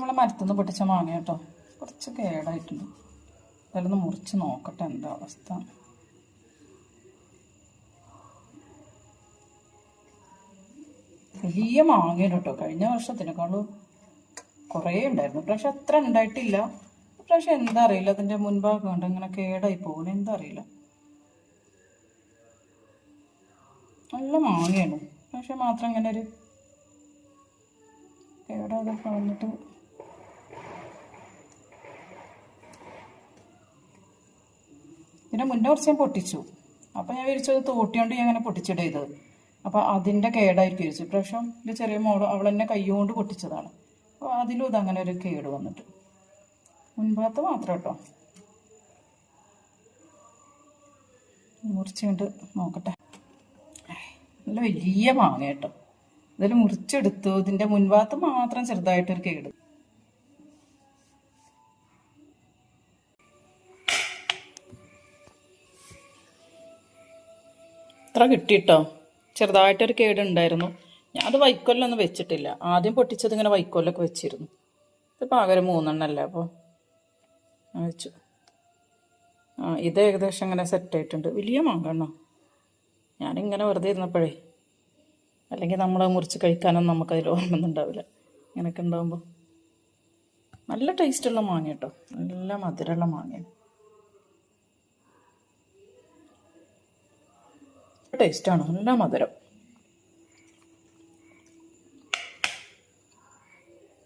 മരത്തുനിന്ന് പൊട്ടിച്ച മാങ്ങ കേട്ടോ. കുറച്ച് കേടായിട്ടുണ്ട്. അതൊന്ന് മുറിച്ച് നോക്കട്ടെ എന്താ അവസ്ഥ. വലിയ മാങ്ങയാണ് കേട്ടോ. കഴിഞ്ഞ വർഷത്തിനേക്കാളും കുറേ ഉണ്ടായിരുന്നു. പക്ഷെ അത്ര ഉണ്ടായിട്ടില്ല. പക്ഷെ എന്താ അറിയില്ല. അതിന്റെ മുൻഭാഗം കൊണ്ട് ഇങ്ങനെ കേടായി പോകണ എന്താ അറിയില്ല. നല്ല മാങ്ങയാണ്. പക്ഷെ മാത്രം ഇങ്ങനെ ഒരു കേടാതെ വന്നിട്ട് ഇതിന്റെ മുന്നേ കുറച്ച് ഞാൻ പൊട്ടിച്ചു. അപ്പോൾ ഞാൻ വിരിച്ചത് തോട്ടിയോണ്ട് ഞാൻ അങ്ങനെ പൊട്ടിച്ചിട ചെയ്തത് അപ്പോൾ അതിന്റെ കേടായിരിക്കും വിരിച്ചു ഇപ്രാവശ്യം എന്റെ ചെറിയ മോൾ അവൾ എന്നെ കൈകൊണ്ട് പൊട്ടിച്ചതാണ്. അപ്പോൾ അതിലും ഇതങ്ങനെ ഒരു കേട് വന്നിട്ട്. മുൻഭാഗത്ത് മാത്രം കേട്ടോ. മുറിച്ചുകൊണ്ട് നോക്കട്ടെ. നല്ല വലിയ മാങ്ങ കേട്ടോ. ഇതിൽ മുറിച്ചെടുത്തു. ഇതിന്റെ മുൻഭാഗത്ത് മാത്രം ചെറുതായിട്ടൊരു കേട്. ഇത്ര കിട്ടിയിട്ടോ? ചെറുതായിട്ടൊരു കേടുണ്ടായിരുന്നു. ഞാൻ അത് വൈക്കോലിലൊന്നും വെച്ചിട്ടില്ല. ആദ്യം പൊട്ടിച്ചത് ഇങ്ങനെ വൈക്കോലൊക്കെ വെച്ചിരുന്നു. ഇതിപ്പോൾ ആകെ ഒരു മൂന്നെണ്ണല്ലേ അപ്പോൾ വെച്ചു. ആ ഇത് ഏകദേശം സെറ്റ് സെറ്റായിട്ടുണ്ട് വലിയ മാങ്കണ്ണോ ഞാനിങ്ങനെ വെറുതെ ഇരുന്നപ്പോഴേ. അല്ലെങ്കിൽ നമ്മൾ മുറിച്ച് കഴിക്കാനൊന്നും നമുക്കതിൽ ഓർമ്മയൊന്നുണ്ടാവില്ല ഇങ്ങനെയൊക്കെ ഉണ്ടാകുമ്പോൾ നല്ല ടേസ്റ്റുള്ള മാങ്ങ കേട്ടോ നല്ല മധുരമുള്ള മാങ്ങയാണ്. ടേസ്റ്റാണ്. നല്ല മധുരം.